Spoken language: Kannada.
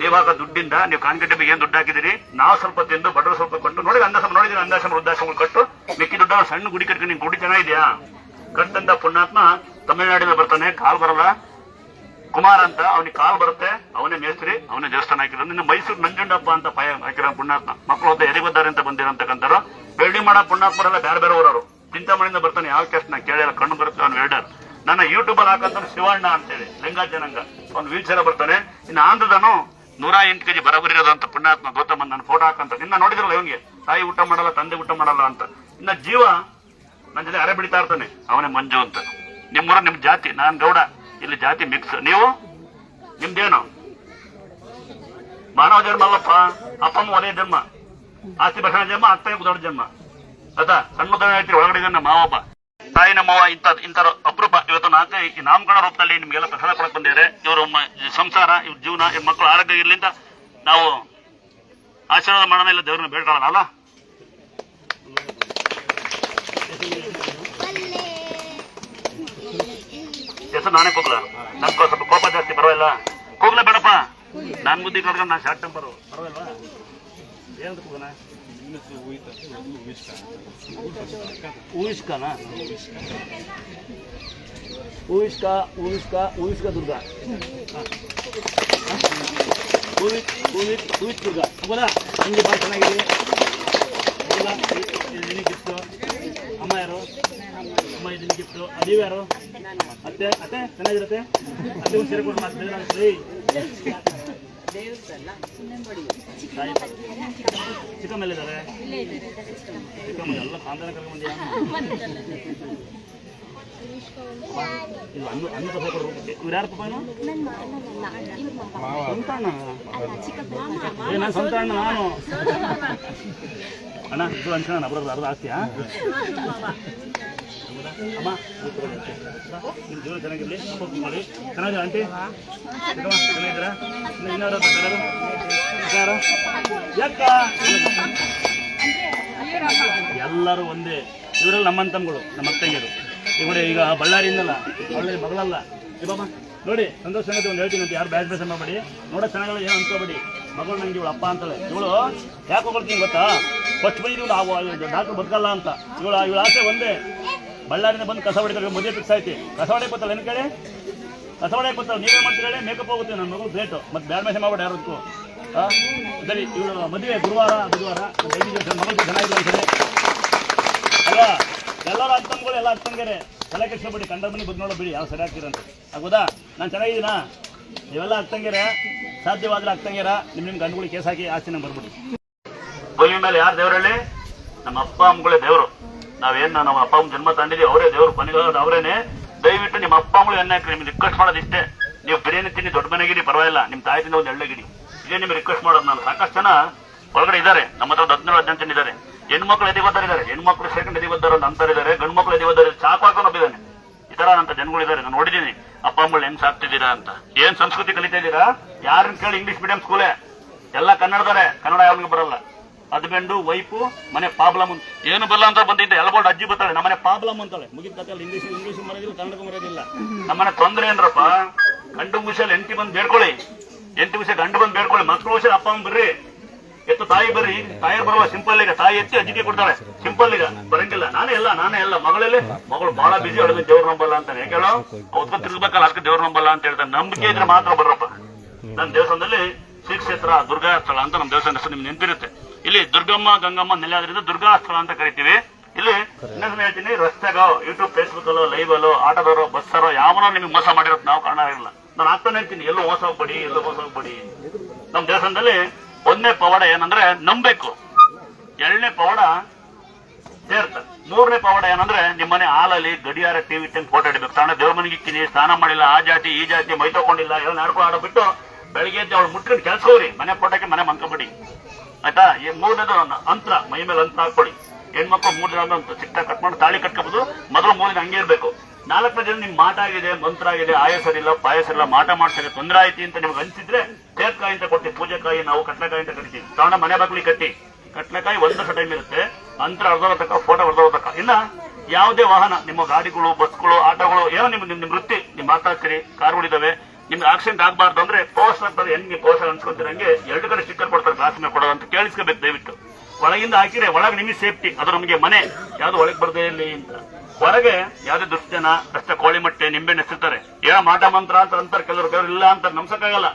ದೇವಾಗ ದುಡ್ಡಿಂದ ನೀವು ಕಾನ್ಕೆಟ್ ಏನ್ ದುಡ್ಡು ಹಾಕಿದಿರಿ ನಾವು ಸ್ವಲ್ಪ ತಿಂದು, ಬಡವರು ಸ್ವಲ್ಪ ಕೊಟ್ಟು ನೋಡಿ ಅಂದಾಸ ನೋಡಿದ್ರೆ ಅಂದಾಶ್ರಮ ವೃದ್ಧಾಶ್ರಮ ಕಟ್ಟು. ಮಿಕ್ಕಿ ದುಡ್ಡ ಸಣ್ಣ ಗುಡಿ ಕಟ್ಕೊಂಡು ನಿಮ್ ಗುಡಿ ಇದೆಯಾ? ಕಟ್ಟಂತ ಪುಣ್ಯಾತ್ಮ ತಮಿಳುನಾಡಿಂದ ಬರ್ತಾನೆ, ಕಾಲ್ ಬರಲ್ಲ. ಕುಮಾರ್ ಅಂತ, ಅವನಿಗೆ ಕಾಲ್ ಬರುತ್ತೆ, ಅವನೇ ಮೇಸ್ತ್ರಿ, ಅವನೇ ದೇವಸ್ಥಾನ ಹಾಕಿದ್ರು ನಿನ್ನ ಮೈಸೂರು ನಂಜುಂಡಪ್ಪ ಅಂತ ಪಾಯ ಹಾಕಿರೋ ಪುಣ್ಯಾತ್ಮ. ಮಕ್ಕಳು ಹೋದ ಎರಿಗೊದ್ದಾರೆ ಅಂತ ಬಂದಿರಂತಕ್ಕಂಥವ್ರು. ಬೆಳ್ಳಿ ಮಾಡ ಪುಣ್ಯಾತ್ಮರೆಲ್ಲ ಬೇರೆ ಬೇರೆ ಊರವರು. ಚಿಂತಾಮಣಿಯಿಂದ ಬರ್ತಾನೆ, ಯಾವ ಕೆಸ್ಟ್ ನಾ ಕೇಳಿಲ್ಲ, ಕಣ್ಣು ಬರುತ್ತೆ ಅವ್ನು ವೆಲ್ಡರ್ ನನ್ನ ಯೂಟ್ಯೂಬ್ ಅಲ್ಲಿ ಹಾಕಂತ ಶಿವಣ್ಣ ಅಂತೇಳಿ ಲಿಂಗ ಜನಾಂಗ ಅವ್ನು ವೀಲ್ ಚೇರ್ ಬರ್ತಾನೆ. ಇನ್ನು ಆಂಧ್ರದನು ನೂರ ಎಂಟು ಕೆಜಿ ಬರಬರಿರೋದಂತ ಪುಣ್ಯಾತ್ಮ ಗೌತಮ್ ನನ್ನ ಫೋಟೋ ಹಾಕಂತ. ನಿನ್ನ ನೋಡಿದ್ರಲ್ಲ ಇವನಿಗೆ? ತಾಯಿ ಊಟ ಮಾಡಲ್ಲ, ತಂದೆ ಊಟ ಮಾಡಲ್ಲ ಅಂತ. ಇನ್ನ ಜೀವ ನನ್ನ ಜೊತೆ ಅರೆ ಬಿಡಿತಾ ಇರ್ತಾನೆ. ಅವನೇ ಮಂಜು ಅಂತ. ನಿಮ್ಮೂರ ನಿಮ್ ಜಾತಿ, ನಾನ್ ಗೌಡ. ಇಲ್ಲಿ ಜಾತಿ ಮಿಕ್ಸ್ ನೀವು? ನಿಮ್ದೇನು? ಮಾನವ ಜನ್ಮ ಅಲ್ಲಪ್ಪ. ಅಪ್ಪಮ್ಮ ಒಲೆಯ ಜನ್ಮ. ಆಸ್ತಿ ಬಸಣ ಜನ್ಮ ಅತ್ತ ಜನ್ಮ. ಅದ ಸಣ್ಣ ಒಳಗಡೆ ಇದನ್ನ ಮಾವಪ್ಪ ತಾಯಿ ಮಾವ ಇಂತ ಇಂಥ ಅಪರೂಪ. ಇವತ್ತು ನಾಲ್ಕು ಈ ನಾಮಕರಣ ರೂಪದಲ್ಲಿ ನಿಮಗೆಲ್ಲ ಪ್ರಸಾದ ಕೊಡಕ್ಕೆ ಬಂದಿದ್ದಾರೆ. ಇವರು ಸಂಸಾರ, ಇವ್ರ ಜೀವನ, ಇವ್ರ ಮಕ್ಕಳು ಆರೋಗ್ಯ ಇರಲಿಂದ ನಾವು ಆಶೀರ್ವಾದ ಮಾಡೋಣ, ಇಲ್ಲ ದೇವ್ರನ್ನ ಬೇಡ್ಕೊಳ್ಳೋಣ, ಅಲ್ಲ? ಹೆಸರು ನಾನೇ ಕೋಗ್ಲ? ನನ್ ಸ್ವಲ್ಪ ಕೋಪ ಜಾಸ್ತಿ, ಪರವಾಗಿಲ್ಲ. ಕೋಗ್ಲ ಬೇಡಪ್ಪ. ನಾನ್ ಬುದ್ಧಿ ಕಡ್ಕೊಂಡು ನಾನು ಶಾರ್ಟ್ ಟೆಂಪರು. ಪರವಾಗಿಲ್ವಾ? ಏನಂತ ಕೂಗನ ಊಹಿಸ್ಕನ ಊಹಿಸ್ಕ ಊಹಿಸ್ಕ ಊಹಿಸ್ಕ ದುರ್ಗ. ಊಹಿಸ್ ಊಹಿಸ್ ಊಹಿಸ್ ದುರ್ಗ. ಹೋಗೋದಾ? ನಿಮಗೆ ಭಾಳ ಚೆನ್ನಾಗಿದೆ. ಇಲ್ಲ ಇದನ್ನ ಗಿಫ್ಟು ಅಮ್ಮ ಯಾರು? ಅಮ್ಮ ಇದನ್ನ ಗಿಫ್ಟು ಅದೀವ ಯಾರು? ಅತ್ತೆ ಅತ್ತೆ, ಚೆನ್ನಾಗಿರುತ್ತೆ? ಅತ್ತೆ ಒಂದು ಸೀರೆ ಕೊಟ್ಟು ಮಾತು ತಾಯಿ ಚಿಕ್ಕಮ್ಮ ಎಲ್ಲಿದ್ದಾರೆ ಚಿಕ್ಕಮ್ಮ ಎಲ್ಲ ಕಾಂತಾರ ಕರ್ಕೊಂಡ್ಬಂದಿಯಾ ಇದು ಅನ್ನು ಅನ್ನು ತಗೋ ಕೊಡು ಇವ್ರು? ಯಾರು ಪಾಪ ಸ್ವಂತ ಅಣ್ಣ ನಾನು ಸ್ವಂತ ಅಣ್ಣ ನಾನು ಅಣ್ಣ ಇದು ಅನ್ಸೋಣ ಅರ್ಧ ಆಸ್ತಿಯಾ? ಜೀವನ ಚೆನ್ನಾಗಿರಲಿ, ಅಪ್ಪ ಮಾಡಿ. ಚೆನ್ನಾಗಿ ಆಂಟಿ? ಚೆನ್ನಾಗಿದ್ದೀರಾ? ಇನ್ನು ಇನ್ನಾರು? ಯಾರು? ಯಾಕ? ಎಲ್ಲರೂ ಒಂದೇ. ಇವರೆಲ್ಲ ನಮ್ಮ ತಮ್ಮಗಳು ನಮ್ಮ ಅತ್ತಂಗಿರು ನೋಡಿ ಈಗ ಬಳ್ಳಾರಿಯಿಂದಲ್ಲ ಒಳ್ಳೆ ಮಗಳಲ್ಲ ಬಾಬಾ ನೋಡಿ, ಸಂತೋಷ ಸಂಗತಿ ಒಂದು ಹೇಳ್ತೀನಿ ಅಂತ ಯಾರು ಬ್ಯಾಸ್ ಬೇಸ ಮಾಡಬೇಡಿ. ನೋಡ ಚೆನ್ನಾಗಲ್ಲ ಏನು ಅನ್ಕೋಬೇಡಿ. ಮಗಳು ನಂಗೆ ಇವಳು ಅಪ್ಪ ಅಂತಾಳೆ. ಇವಳು ಯಾಕೆ ಹೋಗ್ತೀನಿ ಗೊತ್ತಾ? ಫಸ್ಟ್ ಬೈದು ಇವಳು ಡಾಕ್ಟ್ರು ಬದುಕಲ್ಲ ಅಂತ. ಇವಳು ಇವಳ ಆಸೆ ಒಂದೇ. ಬಳ್ಳಾರಿಯಿಂದ ಬಂದು ಕಸ ಹೊಡಿತಾರೆ. ಮದುವೆ ಫಿಕ್ಸ್ ಆಯ್ತು. ಕಸ ಹೊಡೆಯಕ್ಕೆ ಗೊತ್ತಲ್ಲ ಏನು ಕೇಳಿ ಕಸ ಹೊಡೆಯಕ್ಕೆ ಗೊತ್ತಲ್ಲ ನೀವೇ ಹೇಳಿ? ಮೇಕಪ್ ಹೋಗುತ್ತೆ. ನನ್ನ ಮಗು ಗ್ರೇಟು ಮತ್ತೆ ಬ್ಯಾಡ್ ಮೇಸೆ ಮಾಡ್ಬೇಡಿ ಯಾರದಕ್ಕೂ ಸರಿ, ಇವಳು ಮದುವೆ ಗುರುವಾರ, ಬುಧವಾರ. ಮಗಳು ಚೆನ್ನಾಗಿದೆ ಅಂತಾರೆ ಅಲ್ಲ ಎಲ್ಲರೂ ಅರ್ಥಂಗಳು ಎಲ್ಲ ಅರ್ಥಂಗೆರೆ ತಲೆ ಕೆಡ್ಸ್ಕೊಬೇಡಿ. ಕಂಡ ಮನೆ ಬಂದು ಬಿಡಿ. ಯಾವ ಸರಿ ಆಗ್ತೀರಂತ ಆಗೋದಾ ನಾನು ಚೆನ್ನಾಗಿದ್ದೀನಾ? ನೀವೆಲ್ಲ ಅರ್ಥಂಗೆರೆ ಸಾಧ್ಯವಾದ್ರೆ ಅತ್ತಂಗೇರ ನಿಮ್ಮ ನಿಮ್ಮ ಗಂಡುಗಳಿಗೆ ಕೇಸ್ ಹಾಕಿ ಆಸ್ತಿನ ಬರ್ಬಿಡಿ ಮೇಲೆ ಯಾರು ದೇವರಲ್ಲಿ ನಮ್ಮ ಅಪ್ಪ, ಅಮ್ಮಗಳೇ ದೇವರು. ನಾವೇನ್ ನಮ್ಮ ಅಪ್ಪ ಜನ್ಮ ತಂದಿದ್ದೀವಿ, ಅವರೇ ದೇವರು ಕೊನೆಗಾಲದ ಅವರೇನೆ. ದಯವಿಟ್ಟು ನಿಮ್ಮ ಅಪ್ಪ ಅಮ್ಮಳು ಎಣ್ಣೆ ಹಾಕಿ ನಿಮ್ಗೆ ರಿಕ್ವೆಸ್ಟ್ ಮಾಡೋದು ಇಷ್ಟೇ ನೀವು ಬಿರಿಯಾನಿ ತಿನ್ನಿ, ದೊಡ್ಡ ಮನೆಗಿರಿ, ಪರವಾಗಿಲ್ಲ. ನಿಮ್ಮ ತಾಯಿ ತಿಂದ ಒಂದು ಗಿಡಿ ಇದೇ ನಿಮ್ಗೆ ರಿಕ್ವೆಸ್ಟ್ ಮಾಡೋದು ನಾನು. ಸಾಕಷ್ಟು ಜನ ಒಳಗಡೆ ಇದ್ದಾರೆ. ನಮ್ಮ ಹತ್ರ ಹದಿನೇಳು ಹದಿನೆಂಟು ಜನ ಇದ್ದಾರೆ. ಹೆಣ್ಮಕ್ಳು ಎದಿಗೊತ್ತಾರೆ ಇದ್ದಾರೆ ಹೆಣ್ಮಕ್ಳು ಸೆಕೆಂಡ್ ಎದಿಗೊತ್ತಾರ ಅಂತ ಅಂತಾರಿದ್ದಾರೆ ಗಂಡು ಮಕ್ಳು ಎದಿಗೊತ್ತಾರೆ ಚಾಕು ಒಬ್ಬಿದ್ದಾನೆ. ಈ ತರ ಅಂತ ಜನಗಳಿದ್ದಾರೆ ನಾನು ನೋಡಿದ್ದೀನಿ. ಅಪ್ಪ ಅಮ್ಮಗಳು ಹೆಂಗ್ ಸಾಕ್ತಿದ್ದೀರಾ ಅಂತ. ಏನ್ ಸಂಸ್ಕೃತಿ ಕಲಿತಾ ಇದ್ದೀರಾ? ಯಾರನ್ನ ಕೇಳಿ ಇಂಗ್ಲಿಷ್ ಮೀಡಿಯಂ ಸ್ಕೂಲೇ ಎಲ್ಲ ಕನ್ನಡದಾರೆ ಕನ್ನಡ ಯಾವನಿಗೆ ಬರಲ್ಲ. ಹಸ್ಬೆಂಡು ವೈಫು ಮನೆ ಪ್ರಾಬ್ಲಮ್ ಏನು ಬರಲ್ಲ ಅಂತ ಬಂದಿದ್ದೆ ಎಲ್ಬೋರ್ಡ್ ಅಜ್ಜಿ ಬರ್ತಾಳೆ, ನಮ್ಮನೆ ಪ್ರಾಬ್ಲಮ್ ಅಂತಾಳೆ ಮುಗಿದ ಕತೆ ಇಂಗ್ಲೀಷ್ ಇಂಗ್ಲೀಷ್ ಮರೋದಿಲ್ಲ ಕನ್ನಡ ಮರೋದಿಲ್ಲ ನಮ್ಮನೆ ತೊಂದರೆ ಏನ್ರಪ್ಪ? ಗಂಡು ವಿಷಯ ಎಂಟಿ ಬಂದು ಬೇಡ್ಕೊಳ್ಳಿ. ಎಂಟು ವಿಷಯ ಗಂಡು ಬಂದು ಬೇಡ್ಕೊಳ್ಳಿ. ಮಕ್ಕಳು ವಿಷಯ ಅಪ್ಪ ಅಮ್ಮ ಬರ್ರಿ. ಎತ್ತು ತಾಯಿ ಬರ್ರಿ. ತಾಯಿ ಬರಲ್ಲ ಸಿಂಪಲ್ ಈಗ. ತಾಯಿ ಎತ್ತಿ ಅಜ್ಜಿಗೆ ಕೊಡ್ತಾಳೆ. ಸಿಂಪಲ್ ಈಗ. ಬರಂಗಿಲ್ಲ. ನಾನೇ ಎಲ್ಲ ನಾನೇ ಎಲ್ಲ ಮಗಳಲ್ಲಿ. ಮಗಳು ಬಹಳ ಬಿಜಿ ಅವಳಿಗೆ ದೇವ್ರ ನಂಬಲ್ಲ ಅಂತ ಹೇಳೋ ಅವತ್ತು ತಿರ್ಗಬೇಕಲ್ಲ ಅದಕ್ಕೆ ದೇವ್ರ ನಂಬಲ್ಲ ಅಂತ ಹೇಳ್ತಾರೆ ನಂಬಿಕೆ ಇದ್ರೆ ಮಾತ್ರ ಬರ್ರಪ್ಪ. ನನ್ನ ದೇವಸ್ಥಾನದಲ್ಲಿ ಶ್ರೀ ದುರ್ಗಾ ಸ್ಥಳ ಅಂತ ನಮ್ಮ ದೇವಸ್ಥಾನ ಹೆಸರು ನಿಮ್ಗೆ ನೆನಪಿರುತ್ತೆ. ಇಲ್ಲಿ ದುರ್ಗಮ್ಮ ಗಂಗಮ್ಮ ನೆಲೆ ಆದ್ರಿಂದ ದುರ್ಗಾ ಸ್ಥಳ ಅಂತ ಕರಿತೀವಿ. ಇಲ್ಲಿ ಇನ್ನೊಂದು ಹೇಳ್ತೀನಿ ರಸ್ತೆಗೋ ಯೂಟ್ಯೂಬ್ ಫೇಸ್ಬುಕ್ ಅಲ್ಲೋ ಲೈವ್ ಅಲ್ಲೋ ಆಟೋದವರು ಬಸ್ಸರೋ ಯಾವನೋ ನಿಮ್ಗೆ ಮೋಸ ಮಾಡಿರೋದು ನಾವು ಕಾರಣ ಇರಲ್ಲ ನಾನು ಆಗ್ತಾನೆ ಹೇಳ್ತೀನಿ ಎಲ್ಲೋ ಮೋಸ ಹೋಗ್ಬೇಡಿ ಎಲ್ಲೋ ಮೋಸ ಹೋಗ್ಬೇಡಿ. ನಮ್ಮ ದೇವಸ್ಥಾನದಲ್ಲಿ ಒಂದನೇ ಪವಾಡ ಏನಂದ್ರೆ ನಂಬೇಕು ಎರಡನೇ ಪವಾಡ ಸೇರ್ತ ಮೂರನೇ ಪವಾಡ ಏನಂದ್ರೆ ನಿಮ್ಮನೆ ಹಾಲಲ್ಲಿ ಗಡಿಯಾರ ಟಿವಿ ಟೆನ್ ಫೋಟೋ ಇಡಬೇಕು ತಾಣ ದೇವ್ರ ಮನೆಗೆ ಇಕ್ಕಿನಿ ಸ್ನಾನ ಮಾಡಿಲ್ಲ ಆ ಜಾತಿ ಈ ಜಾತಿ ಮೈ ತಗೊಂಡಿಲ್ಲ ಎಲ್ಲ ನಡ್ಕೊಂಡು ಆಡಬಿಟ್ಟು ಬೆಳಿಗ್ಗೆ ಎದ್ದು ಅವಳು ಮುಟ್ಕೊಂಡು ಕೆಲಸ ಹೋಗ್ರಿ. ಮನೆ ಫೋಟೋಕ್ಕೆ ಮನೆ ಮಂಕಬಿಡಿ ಆಯ್ತಾ? ಈ ಮೂರನೇದು ಅಂತ್ರ, ಮೈ ಮೇಲೆ ಅಂತ ಹಾಕೊಳ್ಳಿ ಹೆಣ್ಮಕ್ಳು ಮೂರು ದಿನ ಅಂತ ಚಿಕ್ಕ ಕಟ್ ಮಾಡಿ ತಾಳಿ ಕಟ್ಕೋಬಹುದು ಮೊದಲು ಮೂರು ದಿನ ಹಂಗೆ ಇರ್ಬೇಕು. ನಾಲ್ಕನೇ ದಿನ ನಿಮ್ ಮಾಟ ಆಗಿದೆ, ಮಂತ್ರ ಆಗಿದೆ ಆಯಸರಿಲ್ಲ ಪಾಯಸರಿಲ್ಲ ಮಾಟ ಮಾಡ್ತಾರೆ ತೊಂದರೆ ಆಯ್ತಿ ಅಂತ ನಿಮ್ಗೆ ಅನ್ಸಿದ್ರೆ ತೇರ್ಕಾಯಿ ಅಂತ ಕೊಟ್ಟಿ ಪೂಜೆಕಾಯಿ ನಾವು ಕಟ್ಲಕಾಯಿ ಅಂತ ಕರಿತೀವಿ. ತಾಣ ಮನೆ ಬಾಗಿಲಿ ಕಟ್ಟಿ. ಕಟ್ಲಕಾಯಿ ಒಂದ್ ವರ್ಷ ಟೈಮ್ ಇರುತ್ತೆ. ಅಂತರ ಅರ್ಧ ತಕ್ಕ, ಫೋಟೋ ಅರ್ಧ ತಕ್ಕ. ಇನ್ನ ಯಾವುದೇ ವಾಹನ, ನಿಮ್ಮ ಗಾಡಿಗಳು, ಬಸ್ಗಳು, ಆಟೋಗಳು, ಏನೋ ನಿಮ್ ನಿಮ್ ವೃತ್ತಿ ನಿಮ್ ಮಾತಾಡ್ತೀರಿ ಕಾರುಗಳಿದಾವೆ ನಿಮ್ಗೆ ಆಕ್ಸಿಡೆಂಟ್ ಆಗಬಾರ್ದು ಅಂದ್ರೆ ಪೋಸ್ಟ್ ಅಂತ ಹೆಂಗೆ ಪೋಸ್ಟ್ ಅನ್ಸ್ಕೊಂತೀರಂಗೆ ಎರಡು ಕಡೆ ಸ್ಟಿಕ್ಕರ್ ಕೊಡ್ತಾರೆ ಗ್ಲಾಸ್ ಮೇಲೆ ಕೊಡೋದು ಅಂತ ಕೇಳಿಸ್ಕೋಬೇಕು ದಯವಿಟ್ಟು. ಒಳಗಿಂದ ಹಾಕಿದ್ರೆ ಒಳಗೆ ನಿಮಗೆ ಸೇಫ್ಟಿ ಅದು ನಮಗೆ ಮನೆ, ಯಾವ್ದು ಒಳಗೆ ಬರ್ದೇ ಇಲ್ಲಿ ಅಂತ. ಹೊರಗೆ ಯಾವ್ದೇ ದುಷ್ಟನ ಕಷ್ಟ, ಕೋಳಿ ಮಟ್ಟೆ, ನಿಂಬೆಹಣ್ಣು ಎಸಿರ್ತಾರೆ ಏನೋ ಮಾಟ ಮಂತ್ರ ಅಂತ ಅಂತಾರೆ, ಕೆಲವರು ಕೆಲವರು ಇಲ್ಲ ಅಂತ ನಮ್ಸಕ್ಕಾಗಲ್ಲ.